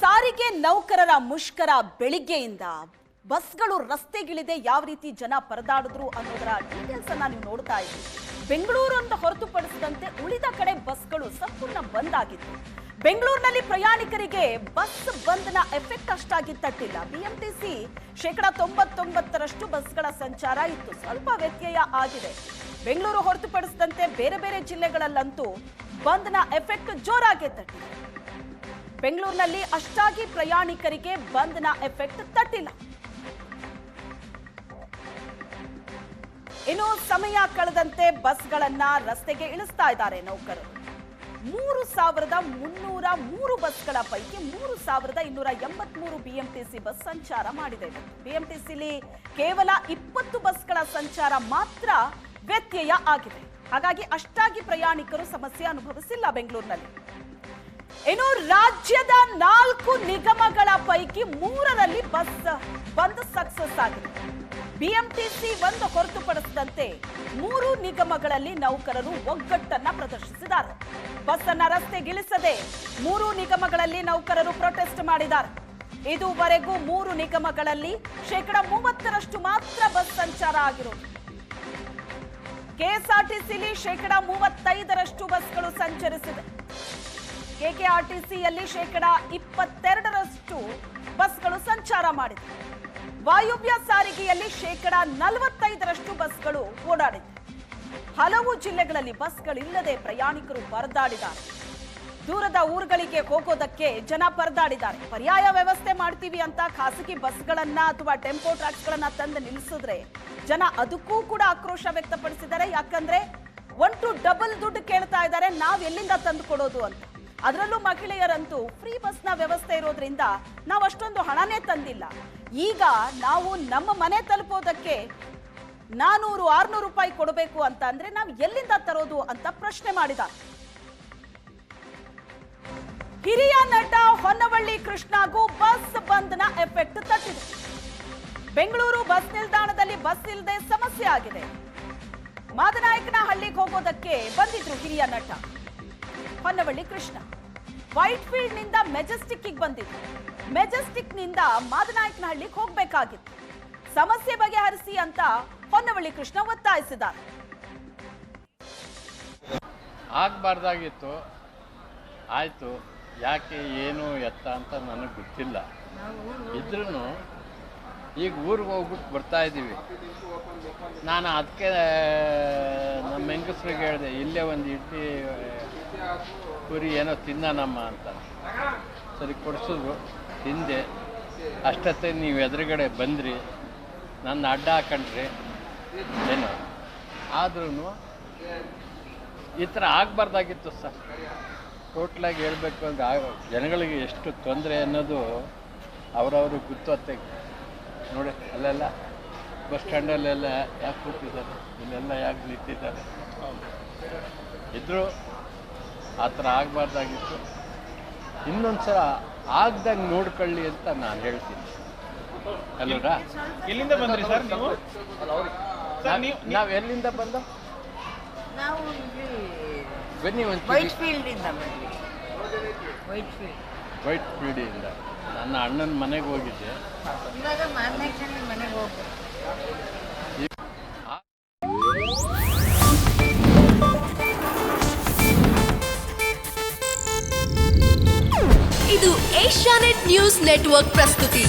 ಸಾರಿಗೆ ನೌಕರರ ಮುಷ್ಕರ ಬೆಳಿಗ್ಗೆಯಿಂದ. ಬಸ್ಗಳು ರಸ್ತೆಗಿಳಿದೆ, ಯಾವ ರೀತಿ ಜನ ಪರದಾಡಿದ್ರು ಅನ್ನೋದರ ಡೀಟೇಲ್ಸ್ ಅನ್ನ ನೀವು ನೋಡ್ತಾ ಇದ್ವಿ ಬೆಂಗಳೂರು ಅಂತ ಹೊರತುಪಡಿಸಿದಂತೆ ಉಳಿದ ಕಡೆ ಬಸ್ಗಳು ಸಂಪೂರ್ಣ ಬಂದ್ ಆಗಿತ್ತು. ಬೆಂಗಳೂರಿನಲ್ಲಿ ಪ್ರಯಾಣಿಕರಿಗೆ ಬಸ್ ಬಂದ್ನ ಎಫೆಕ್ಟ್ ಅಷ್ಟಾಗಿ ತಟ್ಟಿಲ್ಲ. ಬಿಎಂಟಿಸಿ ಶೇಕಡ ತೊಂಬತ್ತೊಂಬತ್ತರಷ್ಟು ಬಸ್ಗಳ ಸಂಚಾರ ಇತ್ತು. ಸ್ವಲ್ಪ ವ್ಯತ್ಯಯ ಆಗಿದೆ. ಬೆಂಗಳೂರು ಹೊರತುಪಡಿಸಿದಂತೆ ಬೇರೆ ಬೇರೆ ಜಿಲ್ಲೆಗಳಲ್ಲಂತೂ ಬಂದ್ನ ಎಫೆಕ್ಟ್ ಜೋರಾಗಿ ತಟ್ಟಿದೆ. ಬೆಂಗಳೂರಿನಲ್ಲಿ ಅಷ್ಟಾಗಿ ಪ್ರಯಾಣಿಕರಿಗೆ ಬಂದ್ನ ಎಫೆಕ್ಟ್ ತಟ್ಟಿಲ್ಲ. ಇನ್ನು ಸಮಯ ಕಳೆದಂತೆ ಬಸ್ಗಳನ್ನ ರಸ್ತೆಗೆ ಇಳಿಸ್ತಾ ಇದ್ದಾರೆ ನೌಕರರು. ಮೂರು ಸಾವಿರದ ಮುನ್ನೂರ ಮೂರು ಬಸ್ಗಳ ಪೈಕಿ ಮೂರು ಸಾವಿರದ ಇನ್ನೂರ ಎಂಬತ್ಮೂರು ಬಿಎಂಟಿಸಿ ಬಸ್ ಸಂಚಾರ ಮಾಡಿದೆ. ಬಿಎಂಟಿಸಿಲಿ ಕೇವಲ ಇಪ್ಪತ್ತು ಬಸ್ಗಳ ಸಂಚಾರ ಮಾತ್ರ ವ್ಯತ್ಯಯ ಆಗಿದೆ. ಹಾಗಾಗಿ ಅಷ್ಟಾಗಿ ಪ್ರಯಾಣಿಕರು ಸಮಸ್ಯೆ ಅನುಭವಿಸಿಲ್ಲ ಬೆಂಗಳೂರಿನಲ್ಲಿ. ಇನ್ನು ರಾಜ್ಯದ ನಾಲ್ಕು ನಿಗಮಗಳ ಪೈಕಿ ಮೂರರಲ್ಲಿ ಬಸ್, ಬಂದ್ ಸಕ್ಸಸ್ ಆಗಿದೆ. ಬಿಎಂಟಿಸಿ ಒಂದು ಹೊರತುಪಡಿಸಿದಂತೆ ಮೂರು ನಿಗಮಗಳಲ್ಲಿ ನೌಕರರು ಒಗ್ಗಟ್ಟನ್ನ ಪ್ರದರ್ಶಿಸಿದ್ದಾರೆ. ಬಸ್ ಅನ್ನ ರಸ್ತೆಗಿಳಿಸದೆ ಮೂರು ನಿಗಮಗಳಲ್ಲಿ ನೌಕರರು ಪ್ರೊಟೆಸ್ಟ್ ಮಾಡಿದ್ದಾರೆ. ಇದುವರೆಗೂ ಮೂರು ನಿಗಮಗಳಲ್ಲಿ ಶೇಕಡ ಮೂವತ್ತರಷ್ಟು ಮಾತ್ರ ಬಸ್ ಸಂಚಾರ ಆಗಿರೋದು. ಕೆಎಸ್ಆರ್ಟಿಸಿಲಿ ಶೇಕಡ ಮೂವತ್ತೈದರಷ್ಟು ಬಸ್ಗಳು ಸಂಚರಿಸಿದೆ. ಕೆಕೆಆರ್ಟಿಸಿಯಲ್ಲಿ ಶೇಕಡ ಇಪ್ಪತ್ತೆರಡರಷ್ಟು ಬಸ್ಗಳು ಸಂಚಾರ ಮಾಡಿದೆ ವಾಯುವ್ಯ ಸಾರಿಗೆಯಲ್ಲಿ ಶೇಕಡ ನಲವತ್ತೈದರಷ್ಟು ಬಸ್ಗಳು ಓಡಾಡಿದೆ ಹಲವು ಜಿಲ್ಲೆಗಳಲ್ಲಿ ಬಸ್ಗಳಿಲ್ಲದೆ ಪ್ರಯಾಣಿಕರು ಪರದಾಡಿದ್ದಾರೆ. ದೂರದ ಊರುಗಳಿಗೆ ಹೋಗೋದಕ್ಕೆ ಜನ ಪರದಾಡಿದ್ದಾರೆ. ಪರ್ಯಾಯ ವ್ಯವಸ್ಥೆ ಮಾಡ್ತೀವಿ ಅಂತ ಖಾಸಗಿ ಬಸ್ಗಳನ್ನ ಅಥವಾ ಟೆಂಪೋ ಟ್ರಾಕ್ಸ್ಗಳನ್ನ ತಂದು ನಿಲ್ಲಿಸಿದ್ರೆ ಜನ ಅದಕ್ಕೂ ಕೂಡ ಆಕ್ರೋಶ ವ್ಯಕ್ತಪಡಿಸಿದ್ದಾರೆ. ಯಾಕಂದ್ರೆ, ಒನ್ ಟು ಡಬಲ್ ದುಡ್ಡು ಕೇಳ್ತಾ ಇದ್ದಾರೆ. ನಾವ್ ಎಲ್ಲಿಂದ ತಂದು ಕೊಡೋದು ಅಂತ. ಅದರಲ್ಲೂ ಮಹಿಳೆಯರಂತೂ ಫ್ರೀ ಬಸ್ನ ವ್ಯವಸ್ಥೆ ಇರೋದ್ರಿಂದ ನಾವು ಅಷ್ಟೊಂದು ಹಣನೇ ತಂದಿಲ್ಲ. ಈಗ ನಾವು ನಮ್ಮ ಮನೆ ತಲುಪೋದಕ್ಕೆ ನಾನೂರು, ಆರ್ನೂರು ರೂಪಾಯಿ ಕೊಡಬೇಕು ಅಂತ ಅಂದ್ರೆ ನಾವು ಎಲ್ಲಿಂದ ತರೋದು ಅಂತ ಪ್ರಶ್ನೆ ಮಾಡಿದ. ಹಿರಿಯ ನಟ ಹೊನ್ನವಳ್ಳಿ ಕೃಷ್ಣಗೂ ಬಸ್ ಬಂದ್ನ ಎಫೆಕ್ಟ್ ತಟ್ಟಿದೆ. ಬೆಂಗಳೂರು ಬಸ್ ನಿಲ್ದಾಣದಲ್ಲಿ ಬಸ್ ಇಲ್ಲದೆ ಸಮಸ್ಯೆ ಆಗಿದೆ. ಮಾದನಾಯಕನಹಳ್ಳಿಗೆ ಹೋಗೋದಕ್ಕೆ ಬಂದಿದ್ರು ಹಿರಿಯ ನಟ. ಹೊನ್ನವಳ್ಳಿ ಕೃಷ್ಣ. ವೈಟ್ ಫೀಲ್ಡ್ನಿಂದ ಮೆಜೆಸ್ಟಿಕ್ ಬಂದಿದ್ರು ಮೆಜೆಸ್ಟಿಕ್ನಿಂದ ಮಾದನಾಯಕನಹಳ್ಳಿಗೆ ಹೋಗ್ಬೇಕಾಗಿತ್ತು. ಸಮಸ್ಯೆ ಬಗೆಹರಿಸಿ ಅಂತ ಹೊನ್ನವಳ್ಳಿ ಕೃಷ್ಣ ಒತ್ತಾಯಿಸಿದ ಆಗಬಾರ್ದಾಗಿತ್ತು. ಆಯ್ತು, ಯಾಕೆ, ಏನು, ಎತ್ತ ಅಂತ ನನಗೆ ಗೊತ್ತಿಲ್ಲ. ಇದ್ರೂ ಈಗ ಊರಿಗೆ ಹೋಗ್ಬಿಟ್ಟು ಬರ್ತಾ ಇದ್ದೀವಿ ನಾನು ಅದಕ್ಕೆ ನಮ್ಮ ಹೆಂಗಸ್ರಿಗೆ ಹೇಳಿದೆ, ಇಲ್ಲೇ ಒಂದು ಇಡ್ಲಿ, ಪುರಿ ಏನೋ ತಿನ್ನೋಣಮ್ಮ ಅಂತ. ಸರಿ, ಕೊಡಿಸಿದ್ರು. ತಿಂದೆ. ಅಷ್ಟೊತ್ತೆ ನೀವು ಎದುರುಗಡೆ ಬಂದ್ರಿ. ನನ್ನ ಅಡ್ಡ ಹಾಕೊಂಡ್ರಿ. ಏನೋ. ಆದ್ರೂ ಈ ಥರ ಆಗಬಾರ್ದಾಗಿತ್ತು ಸರ್. ಟೋಟ್ಲಾಗಿ ಹೇಳಬೇಕು ಅಂದ್ರೆ ಜನಗಳಿಗೆ ಎಷ್ಟು ತೊಂದರೆ ಅನ್ನೋದು ಅವರವರು ಗುತ್ತತ್ತೆ ನೋಡಿ ಅಲ್ಲೆಲ್ಲ ಬಸ್ ಸ್ಟ್ಯಾಂಡಲ್ಲೆಲ್ಲ ಯಾಕೆ ಕೂತಿದ್ದಾರೆ? ಇಲ್ಲೆಲ್ಲ ಯಾಕೆ ನಿಂತಿದ್ದಾರೆ? ಇದ್ದರೂ ಆ ಥರ ಆಗಬಾರ್ದಾಗಿತ್ತು. ಇನ್ನೊಂದು ಸಲ ಆಗ್ದಂಗೆ ನೋಡ್ಕೊಳ್ಳಿ ಅಂತ ನಾನು ಹೇಳ್ತೀನಿ. ಅಲ್ವರಾ? ಎಲ್ಲಿಂದ ಬಂದ್ರಿ ಸರ್ ನೀವು? ಸರ್ ನೀವು ನಾವು ಎಲ್ಲಿಂದ ಬಂದ? ನಾವು ಇಲ್ಲಿ ಬನ್ನಿ ವೈಟ್ ಒಂದು ಫೀಲ್ಡ್ ಇಂದ ಬಂದ್ವಿ. ವೈಟ್ ಫೀಲ್ಡ್ ವೈಟ್ ಪೀಡಿಯಿಂದ ನನ್ನ ಅಣ್ಣನ ಮನೆಗೆ ಹೋಗಿದ್ದೆ. ಇವಾಗ ಮಾರನೇ ಮನೆಗೆ ಹೋಗ್ಬೇಕು ಇದು ಏಷ್ಯಾನೆಟ್ ನ್ಯೂಸ್ ನೆಟ್ವರ್ಕ್ ಪ್ರಸ್ತುತಿ.